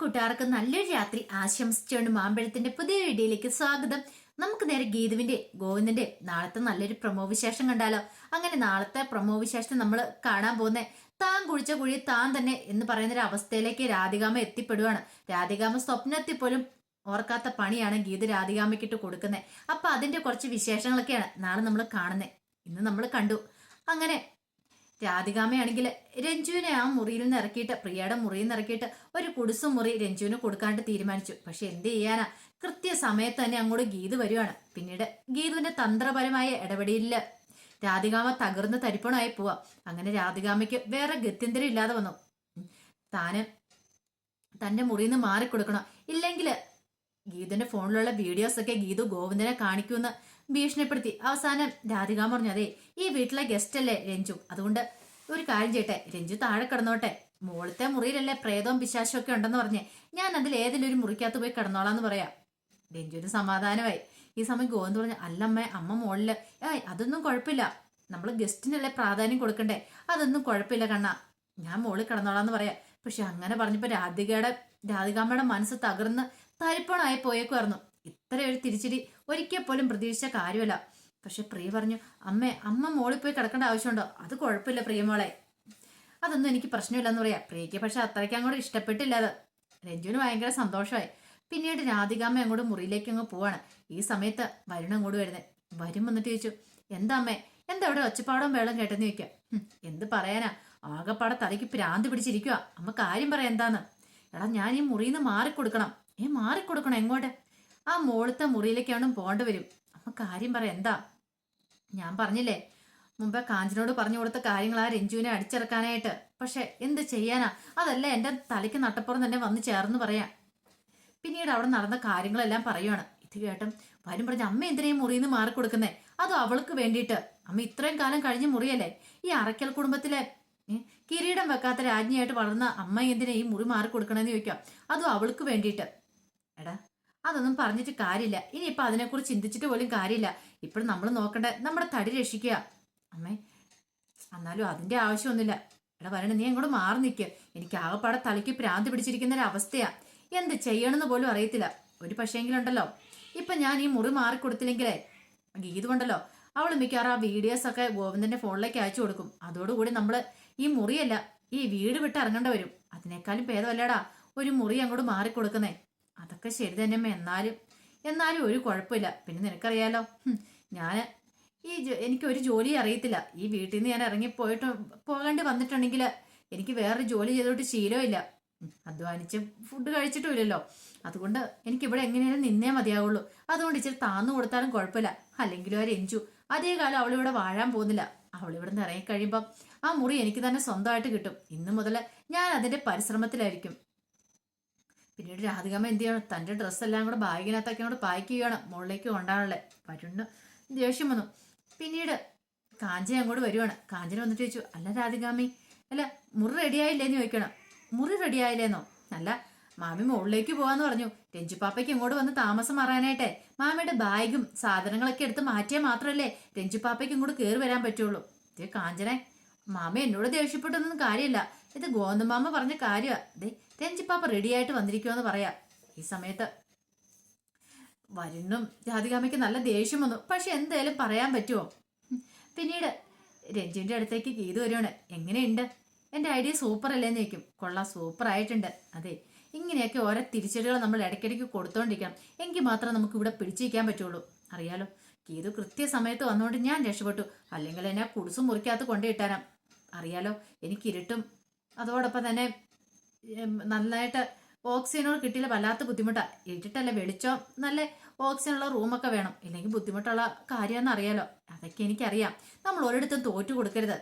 കൂട്ടുകാർക്ക് നല്ലൊരു രാത്രി ആശംസിച്ചുകൊണ്ട് മാമ്പഴത്തിന്റെ പുതിയ വീഡിയോയിലേക്ക് സ്വാഗതം. നമുക്ക് നേരെ ഗീതുവിന്റെ ഗോവിന്ദന്റെ നാളത്തെ നല്ലൊരു പ്രമോ വിശേഷം കണ്ടാലോ? അങ്ങനെ നാളത്തെ പ്രമോ വിശേഷം നമ്മൾ കാണാൻ പോകുന്ന. താൻ കുഴിച്ച കുഴി താൻ തന്നെ എന്ന് പറയുന്ന ഒരു അവസ്ഥയിലേക്ക് രാധികാമ എത്തിപ്പെടുവാണ്. രാധികാമ സ്വപ്നത്തിൽ പോലും ഓർക്കാത്ത പണിയാണ് ഗീത രാധികാമയ്ക്കിട്ട് കൊടുക്കുന്നത് അപ്പൊ അതിന്റെ കുറച്ച് വിശേഷങ്ങളൊക്കെയാണ് നാളെ നമ്മൾ കാണുന്നത് ഇന്ന് നമ്മൾ കണ്ടു. അങ്ങനെ രാധികാമയാണെങ്കിൽ രഞ്ജുവിനെ ആ മുറിയിൽ നിന്ന് ഇറക്കിയിട്ട് പ്രിയയുടെ മുറിയിൽ നിന്ന് ഇറക്കിയിട്ട് ഒരു കുടിസും മുറി രഞ്ജുവിന് കൊടുക്കാണ്ട് തീരുമാനിച്ചു. പക്ഷെ എന്ത് ചെയ്യാനാ? കൃത്യ സമയത്ത് തന്നെ അങ്ങോട്ട് ഗീത് വരുവാണ്. പിന്നീട് ഗീതുവിന്റെ തന്ത്രപരമായ ഇടപെടലിൽ രാധികാമ തകർന്ന് തരിപ്പണമായി പോവാം. അങ്ങനെ രാധികാമയ്ക്ക് വേറെ ഗത്യന്തരം ഇല്ലാതെ വന്നു. താന് തന്റെ മുറിയിൽ നിന്ന് മാറിക്കൊടുക്കണം. ഇല്ലെങ്കിൽ ഗീതുവിന്റെ ഫോണിലുള്ള വീഡിയോസ് ഒക്കെ ഗീതു ഗോവിന്ദനെ കാണിക്കുമെന്ന് ഭീഷണിപ്പെടുത്തി. അവസാനം രാധിക പറഞ്ഞു അതെ ഈ വീട്ടിലെ ഗസ്റ്റ് അല്ലേ രഞ്ജു? അതുകൊണ്ട് ഒരു കാര്യം ചെയ്യട്ടെ രഞ്ജു താഴെ കിടന്നോട്ടെ. മുകളിലത്തെ മുറിയിലല്ലേ പ്രേതവും പിശാശും ഒക്കെ ഉണ്ടെന്ന് പറഞ്ഞ്. ഞാൻ അതിൽ ഏതെങ്കിലും ഒരു മുറിക്കകത്ത് പോയി കിടന്നോളാന്ന് പറയാം. രഞ്ജുവിന് സമാധാനമായി. ഈ സമയം ഗോവിന്ദ് പറഞ്ഞു അല്ലമ്മ അമ്മ മോളിൽ. ഏയ് അതൊന്നും കുഴപ്പമില്ല. നമ്മൾ ഗസ്റ്റിനല്ലേ പ്രാധാന്യം കൊടുക്കണ്ടേ? അതൊന്നും കുഴപ്പമില്ല കണ്ണ. ഞാൻ മുകളിൽ കിടന്നോളാന്ന് പറയാം. പക്ഷെ അങ്ങനെ പറഞ്ഞപ്പോൾ രാധികയുടെ രാധികാമ്മയുടെ മനസ്സ് തകർന്ന് തരിപ്പണായി പോയേക്കുമായിരുന്നു ഇത്ര ഒരു തിരിച്ചടി ഒരിക്കൽ പോലും പ്രതീക്ഷിച്ച കാര്യമല്ല. പക്ഷെ പ്രിയ പറഞ്ഞു അമ്മേ അമ്മ മോളിൽ പോയി കിടക്കേണ്ട ആവശ്യമുണ്ടോ? അത് കുഴപ്പമില്ല പ്രിയമോളെ അതൊന്നും എനിക്ക് പ്രശ്നമില്ലെന്ന് പറയാം. പ്രിയയ്ക്ക് പക്ഷെ അത്രയ്ക്ക് അങ്ങോട്ട് ഇഷ്ടപ്പെട്ടില്ല അത്. രഞ്ജുവിന് ഭയങ്കര സന്തോഷമായി. പിന്നീട് രാധികാമ്മ അങ്ങോട്ട് മുറിയിലേക്ക് അങ്ങ് പോവാണ്. ഈ സമയത്ത് വരുണ അങ്ങോട്ട് വരുന്നത് വരും വന്നിട്ട് ചോദിച്ചു എന്താ അമ്മേ? എന്താ അവിടെ ഒച്ചപ്പാടും വേളം കേട്ടെന്ന് ചോദിക്കാം? "ഹും, എന്ത് പറയാനാ? ആകപ്പാടെ തലയ്ക്ക് പ്രാന്ത് പിടിച്ചിരിക്കുക അമ്മ കാര്യം പറയാം എന്താന്ന്? എടാ ഞാൻ ഈ മുറിയിൽ നിന്ന് മാറിക്കൊടുക്കണം. ഏ മാറിക്കൊടുക്കണം? എങ്ങോട്ട്? ആ മോളത്തെ മുറിയിലേക്കാണ് പോകേണ്ടി വരും. അമ്മ കാര്യം പറ എന്താ? ഞാൻ പറഞ്ഞില്ലേ മുമ്പേ കാഞ്ചനോട് പറഞ്ഞു കൊടുത്ത കാര്യങ്ങൾ ആ രഞ്ജുവിനെ അടിച്ചിറക്കാനായിട്ട്. പക്ഷെ എന്ത് ചെയ്യാനാ? അതല്ല എന്റെ തലയ്ക്ക് നട്ടപ്പുറം തന്നെ വന്ന് ചേർന്ന് പറയാം. പിന്നീട് അവിടെ നടന്ന കാര്യങ്ങളെല്ലാം പറയുവാണ്. ഇത് കേട്ടും വരും പറഞ്ഞ അമ്മ എന്തിനേയും മുറിയിൽ നിന്ന് മാറിക്കൊടുക്കുന്നേ? അതും അവൾക്ക് വേണ്ടിയിട്ട്? അമ്മ ഇത്രയും കാലം കഴിഞ്ഞ് മുറിയല്ലേ? ഈ അറയ്ക്കൽ കുടുംബത്തിലെ കിരീടം വെക്കാത്ത രാജ്ഞിയായിട്ട് വളർന്ന അമ്മ എന്തിനേ ഈ മുറി മാറി കൊടുക്കണമെന്ന് ചോദിക്കാം? അതും അവൾക്ക് വേണ്ടിയിട്ട്? എടാ അതൊന്നും പറഞ്ഞിട്ട് കാര്യമില്ല. ഇനിയിപ്പൊ അതിനെക്കുറിച്ച് ചിന്തിച്ചിട്ട് പോലും കാര്യമില്ല. ഇപ്പോഴും നമ്മൾ നോക്കണ്ട. നമ്മുടെ തടി രക്ഷിക്കുക. അമ്മേ എന്നാലും അതിന്റെ ആവശ്യമൊന്നുമില്ല. എടാ വരണ നീ അങ്ങോട്ട് മാറി നിൽക്കുക എനിക്ക് ആകപ്പാടെ തലയ്ക്ക് പ്രാന്തി പിടിച്ചിരിക്കുന്ന ഒരു അവസ്ഥയാ എന്ത് ചെയ്യണമെന്ന് പോലും അറിയത്തില്ല. ഒരു പക്ഷേങ്കിലും ഉണ്ടല്ലോ. ഇപ്പൊ ഞാൻ ഈ മുറി മാറിക്കൊടുത്തില്ലെങ്കിലേ കൊടുത്തില്ലെങ്കിലേ ഗീതുണ്ടല്ലോ അവൾ മിക്കവാറും ആ വീഡിയോസ് ഒക്കെ ഗോവിന്ദന്റെ ഫോണിലേക്ക് അയച്ചു കൊടുക്കും. അതോടുകൂടി നമ്മൾ ഈ മുറിയല്ല ഈ വീട് വിട്ട് ഇറങ്ങേണ്ടി വരും. അതിനേക്കാളും ഭേദമല്ലടാ ഒരു മുറി അങ്ങോട്ട് മാറിക്കൊടുക്കുന്നേ. അതൊക്കെ ശരി തന്നെ അമ്മ. എന്നാലും എന്നാലും ഒരു കുഴപ്പമില്ല. പിന്നെ നിനക്കറിയാലോ ഞാൻ ഈ എനിക്ക് ഒരു ജോലി അറിയത്തില്ല. ഈ വീട്ടിൽ നിന്ന് ഞാൻ ഇറങ്ങി പോയിട്ട് പോകേണ്ടി വന്നിട്ടുണ്ടെങ്കിൽ എനിക്ക് വേറെ ജോലി ചെയ്തോട്ട് ശീലമില്ല. അധ്വാനിച്ച് ഫുഡ് കഴിച്ചിട്ടുമില്ലല്ലോ. അതുകൊണ്ട് എനിക്ക് ഇവിടെ എങ്ങനെയാലും നിന്നേ മതിയാവുള്ളൂ. അതുകൊണ്ട് ഇച്ചിരി താന്നു കൊടുത്താലും കുഴപ്പമില്ല. അല്ലെങ്കിലും ആ രഞ്ജു അതേ കാലം അവളിവിടെ വാഴാൻ പോകുന്നില്ല. അവളിവിടെ നിന്ന് ഇറങ്ങി കഴിയുമ്പം ആ മുറി എനിക്ക് തന്നെ സ്വന്തമായിട്ട് കിട്ടും. ഇന്നു മുതൽ ഞാൻ അതിന്റെ പരിശ്രമത്തിലായിരിക്കും. പിന്നീട് രാധികമ്മ എന്ത് ചെയ്യണം? തന്റെ ഡ്രസ്സെല്ലാം കൂടെ ബാഗിനകത്തൊക്കെ കൂടെ പാക്ക് ചെയ്യണം. മുകളിലേക്ക് കൊണ്ടാണല്ലേ. വരുണ് ദേഷ്യം വന്നു. പിന്നീട് കാഞ്ചന അങ്ങോട്ട് വരുവാണ്. കാഞ്ചന വന്നിട്ട് ചോദിച്ചു അല്ല രാധികാമി അല്ല മുറി റെഡിയായില്ലേന്ന് ചോദിക്കണം. മുറി റെഡിയായില്ലേന്നോ അല്ല മാമി മുകളിലേക്ക് പോവാന്ന് പറഞ്ഞു. രഞ്ജുപ്പാപ്പയ്ക്ക് ഇങ്ങോട്ട് വന്ന് താമസം മാറാനായിട്ടെ. മാമിയുടെ ബാഗും സാധനങ്ങളൊക്കെ എടുത്ത് മാറ്റിയാൽ മാത്രമല്ലേ രഞ്ജുപ്പാപ്പയ്ക്ക് ഇങ്ങോട്ട് കയറി വരാൻ പറ്റുള്ളൂ. ഇത് കാഞ്ചനെ മാമ എന്നോട് ദേഷ്യപ്പെട്ടൊന്നും കാര്യമില്ല. ഇത് ഗോതമ്പാമ്മ പറഞ്ഞ കാര്യമാണ് ദേ രഞ്ജിപ്പാപ്പ റെഡിയായിട്ട് വന്നിരിക്കുമെന്ന് പറയാ. ഈ സമയത്ത് വരുന്നും രാധികാമയ്ക്ക് നല്ല ദേഷ്യം വന്നു. പക്ഷെ എന്തായാലും പറയാൻ പറ്റുമോ. പിന്നീട് രഞ്ജുവിന്റെ അടുത്തേക്ക് ഗീത് വരുവാണ്. എങ്ങനെയുണ്ട്? എന്റെ ഐഡിയ സൂപ്പർ അല്ലേന്ന് ചോദിക്കും. കൊള്ളാം സൂപ്പർ ആയിട്ടുണ്ട് അതെ ഇങ്ങനെയൊക്കെ ഓരോ തിരിച്ചടികൾ നമ്മൾ ഇടയ്ക്കിടയ്ക്ക് കൊടുത്തോണ്ടിരിക്കണം. എങ്കിൽ മാത്രം നമുക്ക് ഇവിടെ പിടിച്ചിരിക്കാൻ പറ്റുള്ളൂ. അറിയാലോ ഗീതു കൃത്യസമയത്ത് വന്നുകൊണ്ട് ഞാൻ രക്ഷപ്പെട്ടു. അല്ലെങ്കിൽ എന്നെ കുടിസും മുറിക്കകത്ത് കൊണ്ടുപോയിട്ടാരാം അറിയാലോ എനിക്കിരുട്ടും അതോടൊപ്പം തന്നെ നന്നായിട്ട് ഓക്സിജനോട് കിട്ടിയില്ല വല്ലാത്ത ബുദ്ധിമുട്ടാണ് ഇരുട്ടല്ല വെളിച്ചം? നല്ല ഓക്സിജനുള്ള റൂമൊക്കെ വേണം. ഇല്ലെങ്കിൽ ബുദ്ധിമുട്ടുള്ള കാര്യമെന്ന് അറിയാലോ. അതൊക്കെ എനിക്കറിയാം. നമ്മൾ ഒരിടത്തും തോറ്റു കൊടുക്കരുത്.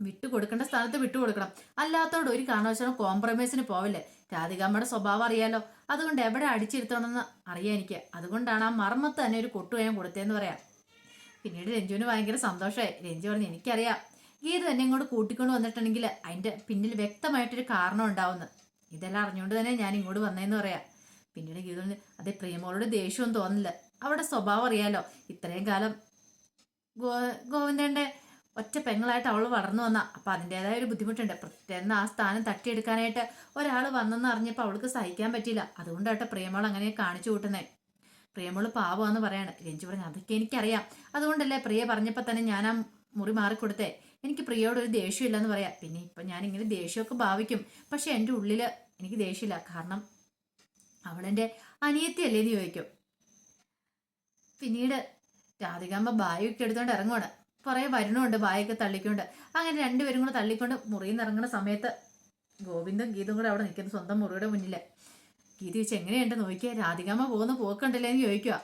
വിട്ടു കൊടുക്കേണ്ട സ്ഥാനത്ത് വിട്ടു കൊടുക്കണം. അല്ലാത്തോട് ഒരു കാരണവശാലും കോംപ്രമൈസിന് പോവില്ലേ? രാധികാമ്മയുടെ സ്വഭാവം അറിയാലോ. അതുകൊണ്ട് എവിടെ അടിച്ചിരുത്തണമെന്ന് അറിയാം എനിക്ക്. അതുകൊണ്ടാണ് ആ മർമ്മത്ത് തന്നെ ഒരു കൊട്ടു ഞാൻ കൊടുത്തതെന്ന് പറയാം. പിന്നീട് രഞ്ജുവിന് ഭയങ്കര സന്തോഷമായി. രഞ്ജു പറഞ്ഞു എനിക്കറിയാം. ഗീത തന്നെ ഇങ്ങോട്ട് കൂട്ടിക്കൊണ്ട് വന്നിട്ടുണ്ടെങ്കിൽ അതിന്റെ പിന്നിൽ വ്യക്തമായിട്ടൊരു കാരണം ഉണ്ടാവുന്നു. ഇതെല്ലാം അറിഞ്ഞുകൊണ്ട് തന്നെ ഞാൻ ഇങ്ങോട്ട് വന്നതെന്ന് പറയാം. പിന്നീട് ഗീത അതെ പ്രേമോളോട് ദേഷ്യവും തോന്നില്ല അവിടെ സ്വഭാവം അറിയാലോ. ഇത്രയും കാലം ഗോ ഗോവിന്ദന്റെ ഒറ്റ പെങ്ങളായിട്ട് അവൾ വളർന്നു വന്ന. അപ്പൊ അതിന്റെതായ ഒരു ബുദ്ധിമുട്ടുണ്ട്. പ്രത്യേകം ആ സ്ഥാനം തട്ടിയെടുക്കാനായിട്ട് ഒരാൾ വന്നെന്ന് അറിഞ്ഞപ്പോൾ അവൾക്ക് സഹിക്കാൻ പറ്റിയില്ല. അതുകൊണ്ടാട്ടെ പ്രിയമോൾ അങ്ങനെ കാണിച്ചു കൂട്ടുന്നേ. പ്രിയമോൾ പാവമാണെന്ന് പറയാണ്. രഞ്ജു പറഞ്ഞു അതൊക്കെ എനിക്കറിയാം. അതുകൊണ്ടല്ലേ പ്രിയ പറഞ്ഞപ്പോൾ തന്നെ ഞാൻ ആ മുറി മാറിക്കൊടുത്തേ. എനിക്ക് പ്രിയോട് ഒരു ദേഷ്യമില്ലെന്ന് പറയാം. പിന്നെ ഇപ്പൊ ഞാൻ ഇങ്ങനെ ദേഷ്യമൊക്കെ ഭാവിക്കും. പക്ഷെ എന്റെ ഉള്ളിൽ എനിക്ക് ദേഷ്യമില്ല. കാരണം അവളെന്റെ അനിയത്തിയല്ലേ എന്ന് ചോദിക്കും. പിന്നീട് രാധികാമ്മ ബായൊക്കെ എടുത്തോണ്ട് ഇറങ്ങുവാണ്. കുറെ വരണുണ്ട് ബായൊക്കെ തള്ളിക്കൊണ്ട്. അങ്ങനെ രണ്ടുപേരും കൂടെ തള്ളിക്കൊണ്ട് മുറിയിൽ നിന്ന് ഇറങ്ങുന്ന സമയത്ത് ഗോവിന്ദും ഗീതും കൂടെ അവിടെ നിൽക്കുന്നു സ്വന്തം മുറിയുടെ മുന്നിൽ ഗീത വെച്ച് എങ്ങനെയുണ്ട്? നോക്കിയ രാധികാമ്മ പോകുന്ന പോക്കുണ്ടല്ലേ എന്ന് ചോദിക്കുക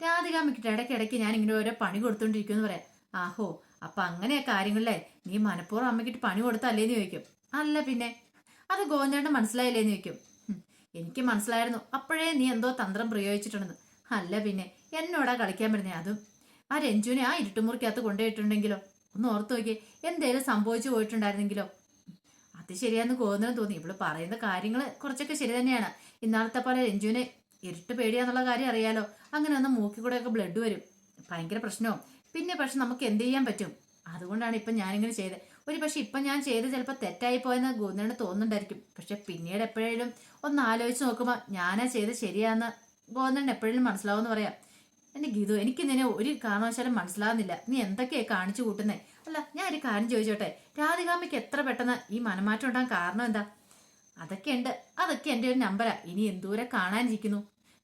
രാധികാമ്മയ്ക്ക് ഇടയ്ക്കിടയ്ക്ക് ഞാൻ ഇങ്ങനെ ഓരോ പണി കൊടുത്തോണ്ടിരിക്കുമെന്ന് പറയാം. ആഹോ അപ്പൊ അങ്ങനെയാ കാര്യങ്ങളിലെ നീ മനഃപൂർവം അമ്മയ്ക്കിട്ട് പണി കൊടുത്തല്ലേന്ന് ചോദിക്കും. അല്ല പിന്നെ അത് ഗോവിന്ദേട്ടൻ മനസ്സിലായില്ലേന്ന് ചോദിക്കും. എനിക്ക് മനസ്സിലായിരുന്നു. അപ്പോഴേ നീ എന്തോ തന്ത്രം പ്രയോഗിച്ചിട്ടുണ്ടെന്ന്. അല്ല പിന്നെ എന്നോടാ കളിക്കാൻ പറ്റുന്നേ അതും? ആ രഞ്ജുവിനെ ആ ഇരുട്ടുമുറിക്കകത്ത് കൊണ്ടുപോയിട്ടുണ്ടെങ്കിലോ? ഒന്ന് ഓർത്തു നോക്കിയേ എന്തേലും സംഭവിച്ചു പോയിട്ടുണ്ടായിരുന്നെങ്കിലോ? അത് ശരിയാന്ന് ഗോവിന്ദനും തോന്നി. ഇവൾ പറയുന്ന കാര്യങ്ങൾ കുറച്ചൊക്കെ ശരി തന്നെയാണ്. ഇന്നാളത്തെ പോലെ രഞ്ജുവിനെ ഇരുട്ട് പേടിയാന്നുള്ള കാര്യം അറിയാലോ. അങ്ങനെ ഒന്ന് മൂക്കിൽ കൂടെയൊക്കെ ബ്ലഡ് വരും. ഭയങ്കര പ്രശ്നവും. പിന്നെ പക്ഷെ നമുക്ക് എന്ത് ചെയ്യാൻ പറ്റും? അതുകൊണ്ടാണ് ഇപ്പം ഞാനിങ്ങനെ ചെയ്തത് ഒരു പക്ഷെ ഇപ്പം ഞാൻ ചെയ്ത് ചിലപ്പോൾ തെറ്റായി പോയെന്ന് ഗോവിന്ദന് തോന്നുന്നുണ്ടായിരിക്കും. പക്ഷെ പിന്നീട് എപ്പോഴേലും ഒന്ന് ആലോചിച്ച് നോക്കുമ്പോൾ ഞാനാ ചെയ്ത് ശരിയാന്ന് ഗോവിന്ദൻ എപ്പോഴേലും മനസ്സിലാവുമെന്ന് പറയാം. എന്റെ ഗീതു എനിക്ക് നിന്നെ ഒരു കാരണവശാലും മനസ്സിലാവുന്നില്ല. നീ എന്തൊക്കെയാ കാണിച്ചു കൂട്ടുന്നത് അല്ല ഞാൻ ഒരു കാര്യം ചോദിച്ചോട്ടെ? രാധികാമ്മയ്ക്ക് എത്ര പെട്ടെന്ന് ഈ മനമാറ്റം ഉണ്ടാകാൻ കാരണം എന്താ? അതൊക്കെ ഉണ്ട്. അതൊക്കെ എന്റെ ഒരു നമ്പരാ ഇനി എന്തൂരെ കാണാനിരിക്കുന്നു?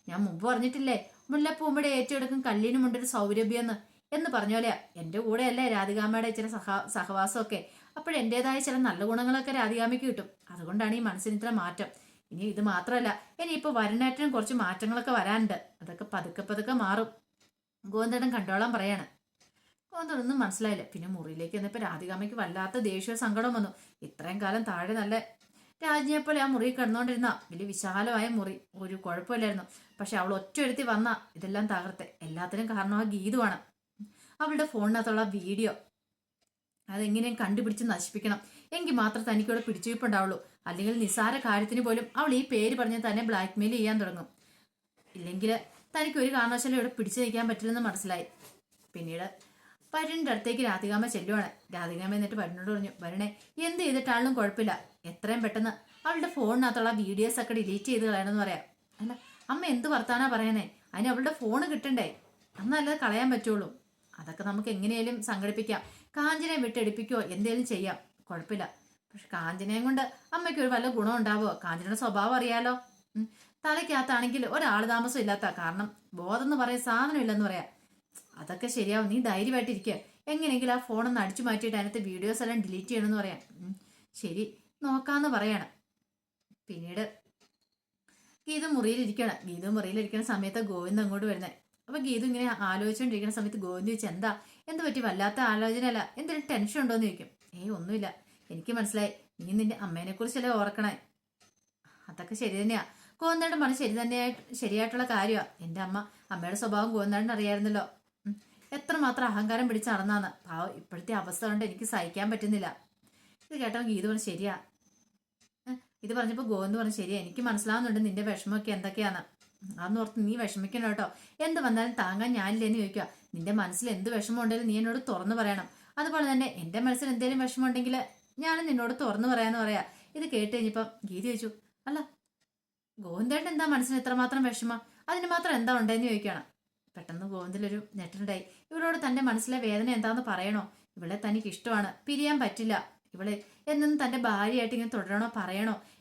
ഞാൻ മുമ്പ് പറഞ്ഞിട്ടില്ലേ മുല്ലപ്പൂമ്പടെ ഏറ്റെടുക്കും കല്ലിനുമുണ്ടൊരു സൗരഭ്യം എന്ന് പറഞ്ഞ പോലെയാ. എന്റെ കൂടെയല്ലേ രാധികാമ്മയുടെ ചില സഹ സഹവാസമൊക്കെ. അപ്പോഴെന്റെതായ ചില നല്ല ഗുണങ്ങളൊക്കെ രാധികാമ്മയ്ക്ക് കിട്ടും. അതുകൊണ്ടാണ് ഈ മനസ്സിന് ഇത്ര മാറ്റം. ഇനി ഇത് മാത്രമല്ല ഇനി ഇനിയിപ്പോൾ വരുണേറ്റനും കുറച്ച് മാറ്റങ്ങളൊക്കെ വരാനുണ്ട്. അതൊക്കെ പതുക്കെ പതുക്കെ മാറും. ഗോന്തടൻ കണ്ടോളാൻ പറയാണ്. ഗോന്തടൊന്നും മനസ്സിലായില്ല. പിന്നെ മുറിയിലേക്ക് വന്നപ്പോൾ രാധികാമ്മയ്ക്ക് വല്ലാത്ത ദേഷ്യ സങ്കടം വന്നു. ഇത്രയും കാലം താഴെ നല്ല രാജ്ഞിയെ പോലെ ആ മുറി കിടന്നുകൊണ്ടിരുന്ന വലിയ വിശാലമായ മുറി. ഒരു കുഴപ്പമില്ലായിരുന്നു. പക്ഷെ അവൾ ഒറ്റ ഒരുത്തി വന്ന ഇതെല്ലാം തകർത്ത്. എല്ലാത്തിനും കാരണം ആ ഗീതുവാണ് അവളുടെ ഫോണിനകത്തുള്ള വീഡിയോ. അതെങ്ങനെയും കണ്ടുപിടിച്ച് നശിപ്പിക്കണം. എങ്കിൽ മാത്രം തനിക്കിവിടെ പിടിച്ചുവയ്പ്പുണ്ടാവുള്ളൂ അല്ലെങ്കിൽ നിസാര കാര്യത്തിന് പോലും അവൾ ഈ പേര് പറഞ്ഞ് തന്നെ ബ്ലാക്ക്മെയിൽ ചെയ്യാൻ തുടങ്ങും. ഇല്ലെങ്കിൽ തനിക്ക് ഒരു കാരണവശാലും ഇവിടെ പിടിച്ചു നിൽക്കാൻ പറ്റില്ലെന്ന് മനസ്സിലായി. പിന്നീട് വരുണിന്റെ അടുത്തേക്ക് രാധികാമ ചെല്ലുവാണ്. രാധികാമ എന്നിട്ട് വരുണിനോട് പറഞ്ഞു വരുണെ എന്ത് ചെയ്തിട്ടാണെങ്കിലും കുഴപ്പമില്ല. എത്രയും പെട്ടെന്ന് അവളുടെ ഫോണിനകത്തുള്ള വീഡിയോസ് ഒക്കെ ഡിലീറ്റ് ചെയ്ത് കളയണമെന്ന് പറയാം. അല്ല അമ്മ എന്ത് വർത്താനാ പറയണേ അതിന് അവളുടെ ഫോൺ കിട്ടണ്ടേ? അന്നല്ലത് കളയാൻ പറ്റുള്ളൂ. അതൊക്കെ നമുക്ക് എങ്ങനെയാലും സംഘടിപ്പിക്കാം. കാഞ്ചനെ വിട്ടെടുപ്പിക്കുകയോ എന്തേലും ചെയ്യാം. കുഴപ്പമില്ല. പക്ഷെ കാഞ്ചനയും കൊണ്ട് അമ്മയ്ക്ക് ഒരു വല്ല ഗുണം ഉണ്ടാവോ കാഞ്ചനയുടെ സ്വഭാവം അറിയാലോ. തലയ്ക്കകത്താണെങ്കിൽ ഒരാൾ താമസം ഇല്ലാത്ത കാരണം ബോധം എന്ന് പറയാൻ സാധനം ഇല്ലെന്ന് പറയാം. അതൊക്കെ ശരിയാവും. നീ ധൈര്യമായിട്ടിരിക്കുക എങ്ങനെയെങ്കിലും ആ ഫോണൊന്ന് അടിച്ചു മാറ്റിയിട്ട് അതിനകത്ത് വീഡിയോസ് എല്ലാം ഡിലീറ്റ് ചെയ്യണമെന്ന് പറയാം. ശരി. നോക്കാന്ന് പറയണം. പിന്നീട് ഗീത മുറിയിലിരിക്കണം ഗീത മുറിയിലിരിക്കുന്ന സമയത്ത് ഗോവിന്ദ് അങ്ങോട്ട് വരുന്നത്. അപ്പൊ ഗീത ഇങ്ങനെ ആലോചിച്ചുകൊണ്ടിരിക്കുന്ന സമയത്ത് ഗോവിന്ദ് ചോദിച്ചു എന്താ? എന്ത് പറ്റി? വല്ലാത്ത ആലോചനയല്ല? എന്തെങ്കിലും ടെൻഷൻ ഉണ്ടോ എന്ന് ചോദിക്കും. ഏയ് ഒന്നുമില്ല. എനിക്ക് മനസ്സിലായി. നീ നിന്റെ അമ്മേനെ കുറിച്ചല്ലേ ഓർക്കണേ. അതൊക്കെ ശരി തന്നെയാ. ഗോവിന്ദയുടെ പറഞ്ഞ ശരി തന്നെയായിട്ട് ശരിയായിട്ടുള്ള കാര്യമാണ് എന്റെ അമ്മ അമ്മയുടെ സ്വഭാവം ഗോവിന്ദാണ്ടിന് അറിയായിരുന്നല്ലോ. എത്ര എത്രമാത്രം അഹങ്കാരം പിടിച്ച് നടന്നാന്ന്. പാവം ഇപ്പോഴത്തെ അവസ്ഥ കൊണ്ട് എനിക്ക് സഹിക്കാൻ പറ്റുന്നില്ല. ഇത് കേട്ടോ ഗീത പറഞ്ഞു ശരിയാ. ഇത് പറഞ്ഞപ്പോൾ ഗോവിന്ദ് പറഞ്ഞു ശരിയാ. എനിക്ക് മനസ്സിലാവുന്നുണ്ട് നിന്റെ വിഷമമൊക്കെ എന്തൊക്കെയാന്ന്. അതൊന്നും ഓർത്ത് നീ വിഷമിക്കണം കേട്ടോ. എന്ത് വന്നാലും താങ്ങാൻ ഞാനില്ലെന്ന് ചോദിക്കുക. നിന്റെ മനസ്സിൽ എന്ത് വിഷമം ഉണ്ടെങ്കിലും നീ എന്നോട് തുറന്നു പറയണം. അതുപോലെ തന്നെ എന്റെ മനസ്സിൽ എന്തെങ്കിലും വിഷമം ഉണ്ടെങ്കിൽ ഞാനും നിന്നോട് തുറന്നു പറയാന്ന് പറയാ. ഇത് കേട്ട് കഴിഞ്ഞപ്പം ഗീതി ചോദിച്ചു അല്ല ഗോവിന്ദേട്ടൻ എന്താ മനസ്സിന് ഇത്രമാത്രം വിഷമം? അതിന് മാത്രം എന്താ ഉണ്ടെന്ന് ചോദിക്കണം പെട്ടെന്ന് ഗോവിന്ദിലൊരു നെറ്റുണ്ടായി ഇവളോട് തന്റെ മനസ്സിലെ വേദന എന്താന്ന് പറയണോ? ഇവളെ തനിക്ക് ഇഷ്ടമാണ്. പിരിയാൻ പറ്റില്ല. ഇവളെ എന്നും തന്റെ ഭാര്യയായിട്ട് ഇങ്ങനെ തുടരണോ പറയണോ?